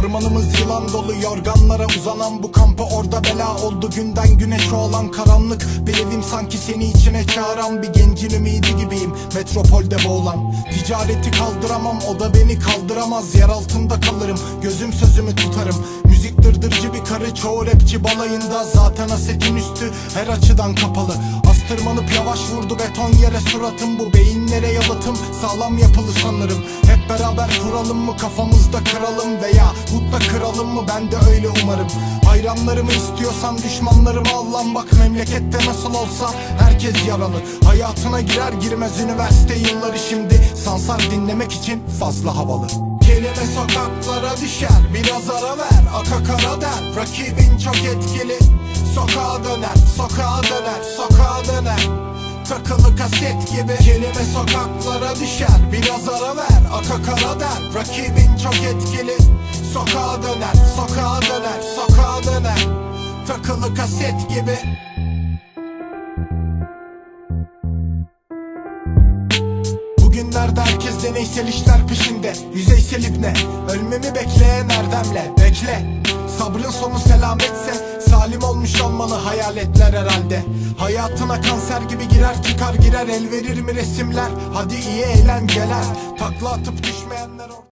Düşmanımız yılan dolu yorganlara uzanan bu kampı orada bela oldu. Günden güne çoğalan karanlık Bir evim sanki seni içine çağıran bir gencin ümidi gibiyim. Metropolde boğulan Ticareti kaldıramam o da beni kaldıramaz. Yer altında kalırım gözüm sözümü tutarım. Müzik dırdırcı bir karı çoğu rapçi balayında. Zaten asetin üstü her açıdan kapalı. Astırmanıp yavaş vurdu beton yere suratım. Bu beyinlere yalıtım sağlam yapılı sanırım. Hep beraber kuralım mı kafamızda kıralım Veya hutta kıralım mı? Ben de öyle umarım. Hayranlarımı istiyorsan düşmanlarımı Allah'ım bak memlekette nasıl olsa herkes yaralı. Hayatına girer girmez üniversite yılları şimdi Sansar dinlemek için fazla havalı. Kelime sokaklara düşer biraz ara ver Aka kara der. Rakibin çok etkili Sokağa döner sokağa döner sokağa döner. Takılı kaset gibi Kelime sokaklara düşer Biraz ara ver aka kara der. Rakibin çok etkili Sokağa döner sokağa döner sokağa döner. Takılı kaset gibi. Bugünlerde herkes deneysel işler peşinde. Yüzeysel ibne Ölmemi bekleyen erdemle. Bekle Sabrın sonu selametse Salim olmuş olmalı hayaletler herhalde. Hayatına kanser gibi girer çıkar girer El verir mi resimler? Hadi iyi eğlenceler Takla atıp düşmeyenler or-